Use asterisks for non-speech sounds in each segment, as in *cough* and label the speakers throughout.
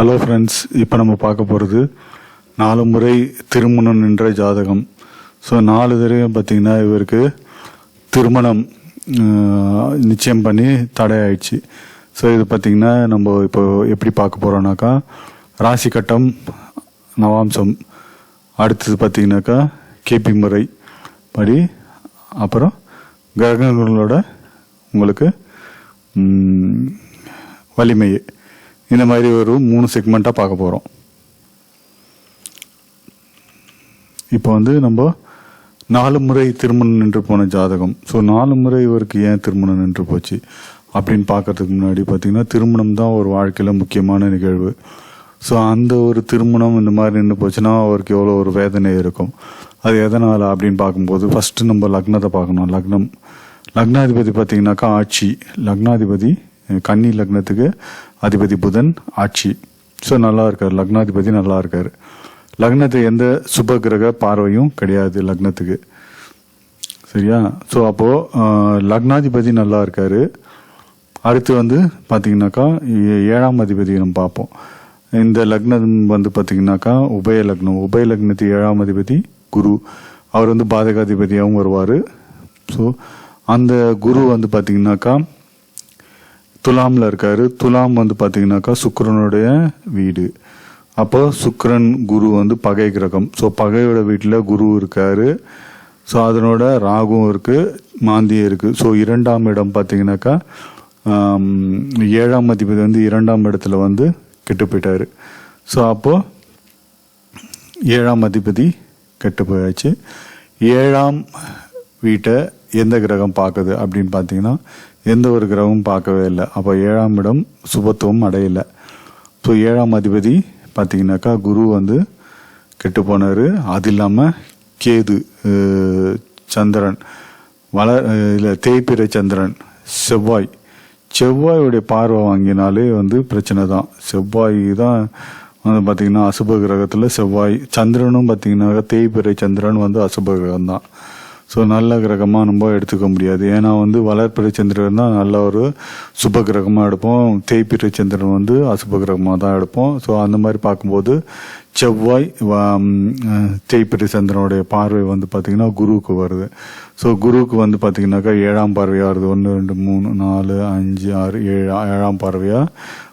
Speaker 1: Hello friends இப்போ நம்ம பார்க்க போகிறது நாலு முறை திருமணம் நின்ற ஜாதகம். ஸோ நாலு தடவையும் பார்த்திங்கன்னா இவருக்கு திருமணம் நிச்சயம் பண்ணி தடை ஆயிடுச்சு ஸோ இது பார்த்தீங்கன்னா நம்ம இப்போ எப்படி பார்க்க போகிறோம்னாக்கா ராசி கட்டம் நவாம்சம். அடுத்தது பார்த்தீங்கன்னாக்கா கேபி முறை படி அப்புறம் கிரகங்களோட உங்களுக்கு வலிமையை. வலிமை இந்த மாதிரி ஒரு மூணு செக்மெண்ட்டாக பார்க்க போகிறோம் இப்போ வந்து நம்ம நாலு முறை திருமணம் நின்று போன ஜாதகம். ஸோ நாலு முறை இவருக்கு ஏன் திருமணம் நின்று போச்சு? அப்படின்னு பார்க்கறதுக்கு முன்னாடி பார்த்தீங்கன்னா திருமணம் தான் ஒரு வாழ்க்கையில் முக்கியமான நிகழ்வு. ஸோ அந்த ஒரு திருமணம் இந்த மாதிரி நின்று போச்சுன்னா அவருக்கு எவ்வளோ ஒரு வேதனை இருக்கும். அது எதனால் அப்படின்னு பார்க்கும்போது ஃபஸ்ட்டு நம்ம லக்னத்தை பார்க்கணும். லக்னம் லக்னாதிபதி பார்த்தீங்கன்னாக்கா ஆட்சி. லக்னாதிபதி கன்னி லக்னத்துக்கு அதிபதி புதன் ஆட்சி. ஸோ நல்லா இருக்கார் லக்னாதிபதி நல்லா இருக்கார் லக்னத்துக்கு எந்த சுப கிரக பார்வையும் கிடையாது லக்னத்துக்கு. சரியா? ஸோ அப்போது லக்னாதிபதி நல்லா இருக்காரு அடுத்து வந்து பார்த்தீங்கன்னாக்கா ஏ- ஏழாம் அதிபதி நம்ம பார்ப்போம். இந்த லக்னம் வந்து பார்த்தீங்கன்னாக்கா உபய லக்னம். உபய லக்னத்து ஏழாம் அதிபதி குரு. அவர் வந்து பாதகாதிபதியாகவும் வருவார். ஸோ அந்த குரு வந்து பார்த்தீங்கன்னாக்கா துலாமில் இருக்காரு. துலாம் வந்து பார்த்தீங்கன்னாக்கா சுக்கரனுடைய வீடு. அப்போ சுக்கிரன் குரு வந்து பகை கிரகம். ஸோ பகையோட வீட்டில் குரு இருக்காரு. ஸோ அதனோட ராகும் இருக்குது மாந்தியும் இருக்குது ஸோ இரண்டாம் இடம் பார்த்தீங்கன்னாக்கா ஏழாம் அதிபதி வந்து இரண்டாம் இடத்துல வந்து கெட்டு போயிட்டாரு. ஸோ அப்போது ஏழாம் அதிபதி கெட்டு போயாச்சு. ஏழாம் வீட்டை எந்த கிரகம் பார்க்குது அப்படின்னு பார்த்தீங்கன்னா எந்த ஒரு கிரகமும் பார்க்கவே இல்லை. அப்போ ஏழாம் இடம் சுபத்துவம் அடையலை. ஸோ ஏழாம் அதிபதி பார்த்தீங்கன்னாக்கா குரு வந்து கெட்டு போனார். அது இல்லாமல் கேது சந்திரன் வள இல்லை தேய்பிறை சந்திரன் செவ்வாய். செவ்வாயுடைய பார்வை வாங்கினாலே வந்து பிரச்சனை தான். செவ்வாய் தான் வந்து பார்த்தீங்கன்னா அசுப கிரகத்தில் செவ்வாய் சந்திரனும் பார்த்தீங்கன்னா தேய்பிறை சந்திரன் வந்து அசுப கிரகம் தான் ஸோ நல்ல கிரகமாக நம்ம எடுத்துக்க முடியாது. ஏன்னா வந்து வளர்ப்பிறை சந்திரன் தான் நல்ல ஒரு சுப கிரகமாக எடுப்போம். தேய்பிறை சந்திரன் வந்து அசுப கிரகமாக தான் எடுப்போம். ஸோ அந்த மாதிரி பார்க்கும்போது செவ்வாய் வ- சந்திரனுடைய பார்வை வந்து பார்த்திங்கன்னா குருவுக்கு வருது. ஸோ குருவுக்கு வந்து பார்த்திங்கனாக்கா ஏழாம் பார்வையாக வருது. ஒன்று ரெண்டு மூணு நாலு அஞ்சு ஆறு ஏழு ஏழாம் பார்வையாக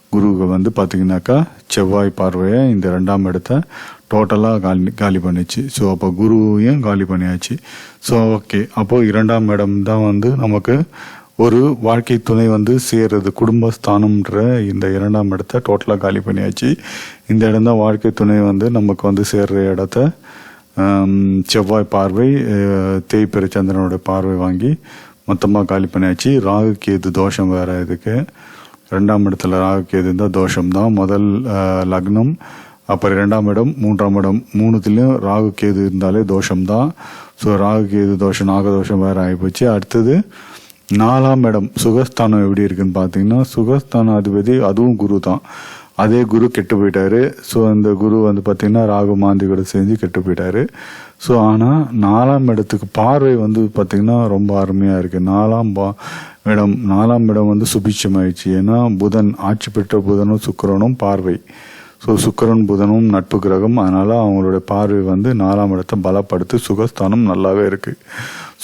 Speaker 1: குருவுக்கு வந்து பார்த்திங்கனாக்கா செவ்வாய் பார்வையை இந்த ரெண்டாம் இடத்த டோட்டலாக காலி காலி பண்ணிச்சு. ஸோ அப்போ குருவையும் காலி பண்ணியாச்சு. ஸோ ஓகே அப்போது இரண்டாம் இடம் தான் வந்து நமக்கு ஒரு வாழ்க்கை துணை வந்து சேர்றது குடும்பஸ்தானம்ன்ற இந்த இரண்டாம் இடத்த டோட்டலாக காலி பண்ணியாச்சு. இந்த இடம் தான் வாழ்க்கை துணை வந்து நமக்கு வந்து சேர்ற இடத்த செவ்வாய் பார்வை அஹ், சந்திரனோட பார்வை வாங்கி மொத்தமாக காலி பண்ணியாச்சு. ராகு கேது தோஷம் வேறு இதுக்கு. ரெண்டாம் இடத்துல ராகு கேது இருந்தால் தோஷம் தான் முதல் லக்னம். அப்புறம் ரெண்டாம் இடம் மூன்றாம் இடம் மூணுத்துலேயும் ராகு கேது இருந்தாலே தோஷம் தான் ஸோ ராகு கேது தோஷம் நாகதோஷம் வேற ஆகிப்போச்சு அடுத்தது நாலாம் இடம் சுகஸ்தானம் எப்படி இருக்குன்னு பார்த்தீங்கன்னா சுகஸ்தான அதிபதி அதுவும் குரு தான் அதே குரு கெட்டு போயிட்டாரு. ஸோ அந்த குரு வந்து பார்த்தீங்கன்னா ராகு மாந்தி கூட செஞ்சு கெட்டு போயிட்டாரு. ஸோ ஆனால் நாலாம் இடத்துக்கு பார்வை வந்து பார்த்தீங்கன்னா ரொம்ப அருமையாக இருக்குது நாலாம் பா இடம் நாலாம் இடம் வந்து சுபிட்சமாயிடுச்சு. ஏன்னா புதன் ஆட்சி பெற்ற புதனும் சுக்கரனும் பார்வை. ஸோ சுக்கிரன் புதனும் நட்பு கிரகம். அதனால் அவங்களுடைய பார்வை வந்து நாலாம் இடத்தை பலப்படுத்தி சுகஸ்தானம் நல்லாவே இருக்குது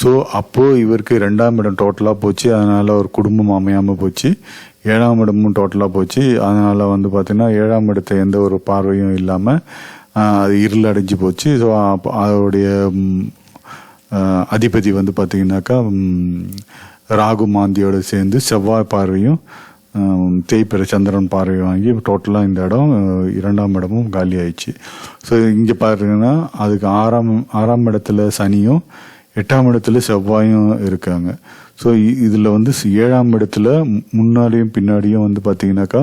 Speaker 1: ஸோ அப்போது இவருக்கு ரெண்டாம் இடம் டோட்டலாக போச்சு. அதனால் ஒரு குடும்பம் அமையாமல் போச்சு. ஏழாம் இடமும் டோட்டலாக போச்சு. அதனால் வந்து பார்த்தீங்கன்னா ஏழாம் இடத்தை எந்த ஒரு பார்வையும் இல்லாமல் அது இருள் அடைஞ்சு போச்சு ஸோ அதோடைய அதிபதி வந்து பார்த்திங்கனாக்கா ராகு மாந்தியோடு சேர்ந்து செவ்வாய் பார்வையும் ஆம், தேய்பிறை சந்திரன் பார்வை வாங்கி டோட்டலாக இந்த இடம் இரண்டாம் இடமும் காலி ஆயிடுச்சு. ஸோ இங்கே பாருங்கன்னா அதுக்கு ஆறாம் ஆறாம் இடத்துல சனியும் எட்டாம் இடத்துல செவ்வாயும் இருக்காங்க. ஸோ இதில் வந்து ஏழாம் இடத்துல முன்னாடியும் பின்னாடியும் வந்து பார்த்தீங்கன்னாக்கா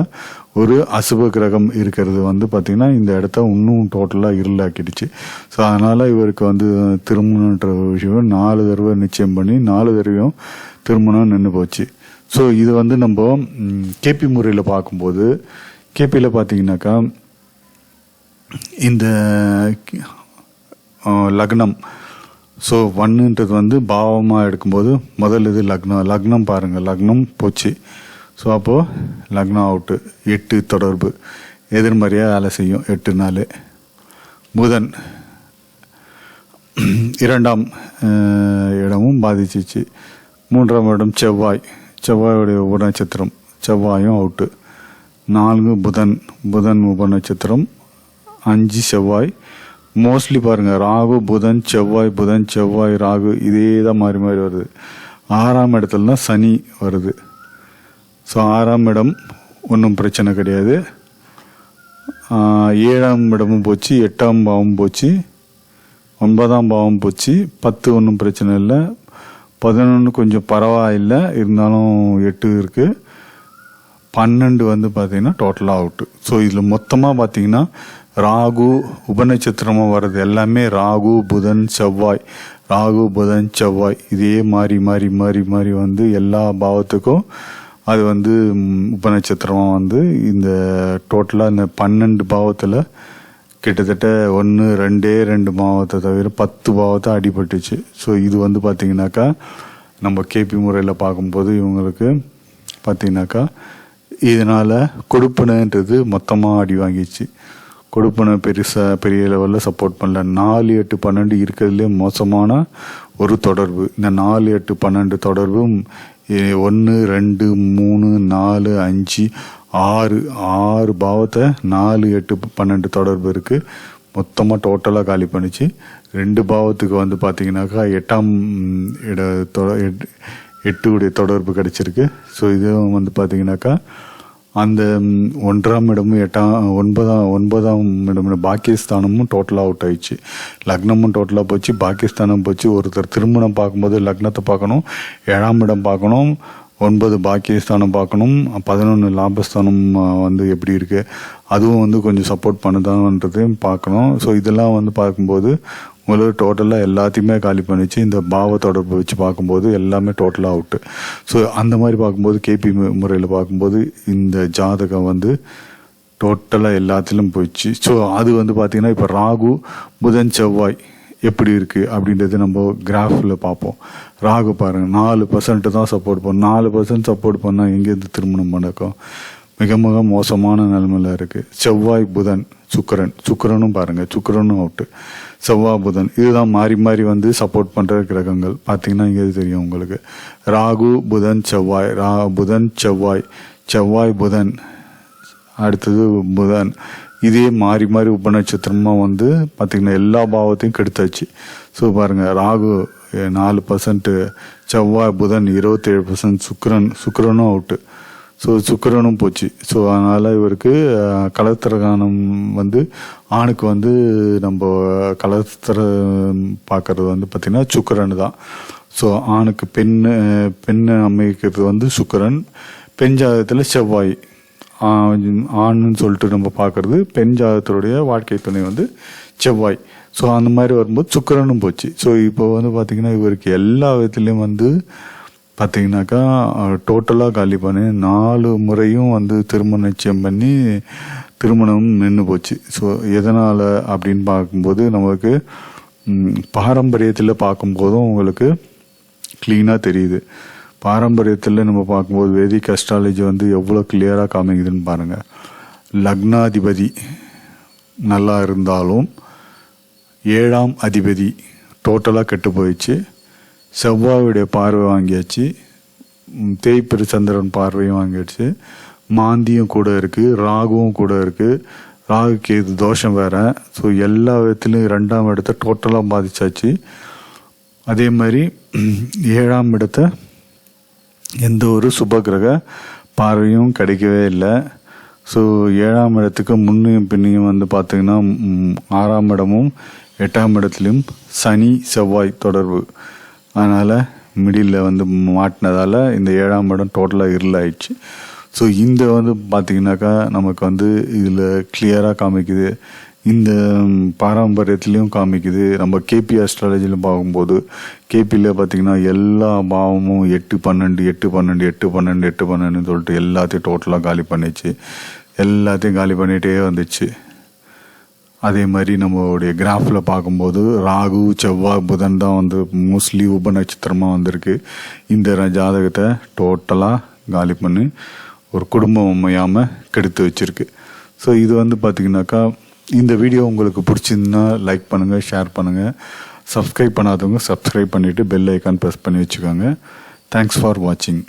Speaker 1: ஒரு அசுப கிரகம் இருக்கிறது வந்து பார்த்தீங்கன்னா இந்த இடத்த இன்னும் டோட்டலாக இருளாக்கிடுச்சு. ஸோ அதனால் இவருக்கு வந்து திருமணன்ற விஷயம் நாலு தடவை நிச்சயம் பண்ணி நாலு தடவையும் திருமணம் நின்று போச்சு. ஸோ இது வந்து நம்ம கேபி முறையில் பார்க்கும்போது கேபியில் பார்த்தீங்கன்னாக்கா இந்த லக்னம். ஸோ ஒன்றுன்றது வந்து பாவமாக எடுக்கும்போது முதல் இது லக்னம் லக்னம் பாருங்கள் லக்னம் போச்சு. ஸோ அப்போது லக்னம் அவுட்டு எட்டு தொடர்பு. எதிர்மறையாக வேலை செய்யும் எட்டு நாள் புதன் இரண்டாம் இடமும் பாதிச்சிச்சு. மூன்றாம் இடம் செவ்வாய். செவ்வாயுடைய உபநட்சத்திரம் செவ்வாயும் அவுட்டு நான்கு புதன் புதன் உபநட்சத்திரம் அஞ்சு செவ்வாய். மோஸ்ட்லி பாருங்கள் ராகு புதன் செவ்வாய் புதன் செவ்வாய் ராகு இதே தான் மாறி மாறி வருது. ஆறாம் இடத்துல தான் சனி வருது. ஸோ ஆறாம் இடம் ஒன்றும் பிரச்சனை கிடையாது. ஏழாம் இடமும் போச்சு எட்டாம் பாவம் போச்சு ஒன்பதாம் பாவம் போச்சு பத்து ஒன்றும் பிரச்சனை இல்லை. பதினொன்று கொஞ்சம் பரவாயில்லை. இருந்தாலும் எட்டு இருக்குது பன்னெண்டு வந்து பார்த்தீங்கன்னா டோட்டலாக அவுட்டு ஸோ இதில் மொத்தமாக பார்த்தீங்கன்னா ராகு உபநட்சத்திரமாக வர்றது எல்லாமே ராகு புதன் செவ்வாய். ராகு புதன் செவ்வாய். இதே மாறி மாறி மாறி மாறி வந்து எல்லா பாவத்துக்கும் அது வந்து உபநட்சத்திரமாக வந்து இந்த டோட்டலாக இந்த பன்னெண்டு பாவத்தில் கிட்டத்தட்ட ஒன்று ரெண்டே ரெண்டு பாவத்தை தவிர பத்து பாவத்தை அடிபட்டுச்சு. ஸோ இது வந்து பார்த்திங்கனாக்கா நம்ம கேபி முறையில் பார்க்கும்போது இவங்களுக்கு பார்த்தீங்கன்னாக்கா இதனால் கொடுப்பனன்றது மொத்தமாக அடி வாங்கிச்சு கொடுப்பனை பெருசாக பெரிய லெவலில் சப்போர்ட் பண்ணல. நாலு எட்டு பன்னெண்டு இருக்கிறதுலே மோசமான ஒரு தொடர்பு. இந்த நாலு எட்டு பன்னெண்டு தொடர்பும் ஒன்று ரெண்டு மூணு நாலு அஞ்சு ஆறு ஆறு பாவத்தை நாலு எட்டு பன்னெண்டு தொடர்பு இருக்குது மொத்தமாக டோட்டலாக காலி பண்ணிச்சு. ரெண்டு பாவத்துக்கு வந்து பார்த்திங்கனாக்கா எட்டாம் இட எட்டு உடைய தொடர்பு கிடச்சிருக்கு. ஸோ இதுவும் வந்து பார்த்தீங்கன்னாக்கா அந்த ஒன்றாம் இடமும் எட்டாம் ஒன்பதாம் ஒன்பதாம் இடம் பாகிஸ்தானமும் டோட்டலாக அவுட் ஆயிடுச்சு. லக்னமும் டோட்டலாக போச்சு. பாகிஸ்தானும் போச்சு. ஒருத்தர் திருமணம் பார்க்கும்போது லக்னத்தை பார்க்கணும். ஏழாம் இடம் பார்க்கணும். ஒன்பது பாக்கியஸ்தானம் பார்க்கணும் பதினொன்று லாபஸ்தானம் வந்து எப்படி இருக்குது அதுவும் வந்து கொஞ்சம் சப்போர்ட் பண்ணுதான்றதையும் பார்க்கணும். ஸோ இதெல்லாம் வந்து பார்க்கும்போது உங்களுக்கு டோட்டலாக எல்லாத்தையுமே காலி பண்ணிச்சு. இந்த பாவ தொடர்பு வச்சு பார்க்கும்போது எல்லாமே டோட்டலாக அவுட்டு ஸோ அந்த மாதிரி பார்க்கும்போது கேபி முறையில் பார்க்கும்போது இந்த ஜாதகம் வந்து டோட்டலாக எல்லாத்திலும் போயிடுச்சு. ஸோ அது வந்து பார்த்திங்கன்னா இப்போ ராகு புதன் செவ்வாய் எப்படி இருக்குது அப்படின்றது நம்ம கிராஃபில் பார்ப்போம். ராகு பாருங்கள் நாலு பர்சன்ட்டு தான் சப்போர்ட் பண்ணும் நாலு பர்சன்ட் சப்போர்ட் பண்ணால் எங்கேருந்து திருமணம் நடக்கும்? மிக மிக மோசமான நிலைமையில் இருக்குது செவ்வாய் புதன் சுக்கரன் சுக்கரனும் பாருங்கள் சுக்கரனும் அவுட்டு செவ்வாய் புதன் இதுதான் மாறி மாறி வந்து சப்போர்ட் பண்ணுற கிரகங்கள். பார்த்தீங்கன்னா இங்கே தெரியும் உங்களுக்கு. ராகு புதன் செவ்வாய் ரா புதன் செவ்வாய். செவ்வாய் புதன் அடுத்தது புதன். இதே மாறி மாறி உபநட்சத்திரமாக வந்து பார்த்திங்கன்னா எல்லா பாவத்தையும் கெடுத்தாச்சு. ஸோ பாருங்கள் ராகு நாலு பர்சன்ட்டு செவ்வாய் புதன் இருபத்தேழு பர்சன்ட் சுக்கரன் சுக்கரனும் அவுட்டு ஸோ சுக்கிரனும் போச்சு. ஸோ அதனால் இவருக்கு கலத்திரகானம் வந்து ஆணுக்கு வந்து நம்ம கலத்திர பார்க்கறது வந்து பார்த்திங்கன்னா சுக்கரன் தான். ஸோ ஆணுக்கு பெண் பெண் அமைக்கிறது வந்து சுக்கரன். பெண் ஜாதகத்தில் செவ்வாய். ஆண்னு சொல்லிட்டு நம்ம பார்க்கறது பெண் ஜாதகத்தினுடைய வாழ்க்கை துணை வந்து செவ்வாய். ஸோ அந்த மாதிரி வரும்போது சுக்கரனும் போச்சு. ஸோ இப்போ வந்து பார்த்திங்கன்னா இவருக்கு எல்லா விதத்துலேயும் வந்து பார்த்தீங்கன்னாக்கா டோட்டலாக காலி பண்ணி நாலு முறையும் வந்து திருமண நிச்சயம் பண்ணி திருமணம் நின்று போச்சு. ஸோ எதனால் அப்படின்னு பார்க்கும்போது நமக்கு பாரம்பரியத்தில் பார்க்கும்போதும் உங்களுக்கு க்ளீனாக தெரியுது. பாரம்பரியத்தில் நம்ம பார்க்கும்போது வேதிக் அஸ்ட்ராலஜி வந்து எவ்வளோ கிளியராக காமிக்குதுன்னு பாருங்கள் லக்னாதிபதி நல்லா இருந்தாலும் ஏழாம் அதிபதி டோட்டலாக கெட்டு போயிடுச்சு. செவ்வாயுடைய பார்வை வாங்கியாச்சு. ம், சந்திரன் பார்வையும் வாங்கிடுச்சு மாந்தியும் கூட இருக்குது ராகுவும் கூட இருக்குது ராகுக்கு இது தோஷம் வேறு. ஸோ எல்லா விதத்துலையும் ரெண்டாம் இடத்த டோட்டலாக பாதிச்சாச்சு. அதே மாதிரி *clears throat* ஏழாம் இடத்த எந்த ஒரு சுபகிரக பார்வையும் கிடைக்கவே இல்லை. ஸோ ஏழாம் இடத்துக்கு முன்னையும் பின்னையும் வந்து பார்த்தீங்கன்னா ஆறாம் இடமும் எட்டாம் இடத்துலையும் சனி செவ்வாய் தொடர்பு. அதனால் மிடில் வந்து மாட்டினதால் இந்த ஏழாம் இடம் டோட்டலாக இருளாயிடுச்சு. ஸோ இந்த வந்து பார்த்தீங்கன்னாக்கா நமக்கு வந்து இதில் கிளியராக காமிக்குது. இந்த பாரம்பரியத்திலையும் காமிக்குது. நம்ம கேபி அஸ்ட்ராலஜிலும் பார்க்கும்போது கேபியில் பார்த்தீங்கன்னா எல்லா பாவமும் எட்டு பன்னெண்டு எட்டு பன்னெண்டு எட்டு பன்னெண்டு எட்டு பன்னெண்டுன்னு சொல்லிட்டு எல்லாத்தையும் டோட்டலாக காலி பண்ணிச்சு. எல்லாத்தையும் காலி பண்ணிகிட்டே வந்துச்சு. அதே மாதிரி நம்மளுடைய கிராஃபில் பார்க்கும்போது ராகு செவ்வாய் புதன் தான் வந்து மோஸ்ட்லி உப நட்சத்திரமாக வந்திருக்கு. இந்த ர- ஜாதகத்தை டோட்டலாக காலி பண்ணி ஒரு குடும்பம் அமையாமல் கெடுத்து வச்சிருக்கு. ஸோ இது வந்து பார்த்திங்கனாக்கா இந்த வீடியோ உங்களுக்கு பிடிச்சிருந்தா லைக் பண்ணுங்கள் ஷேர் பண்ணுங்கள் சப்ஸ்கிரைப் பண்ணாதவங்க சப்ஸ்கிரைப் பண்ணிவிட்டு பெல் ஐக்கான் ப்ரெஸ் பண்ணி வச்சுக்கோங்க. தேங்க்ஸ் ஃபார் வாட்சிங்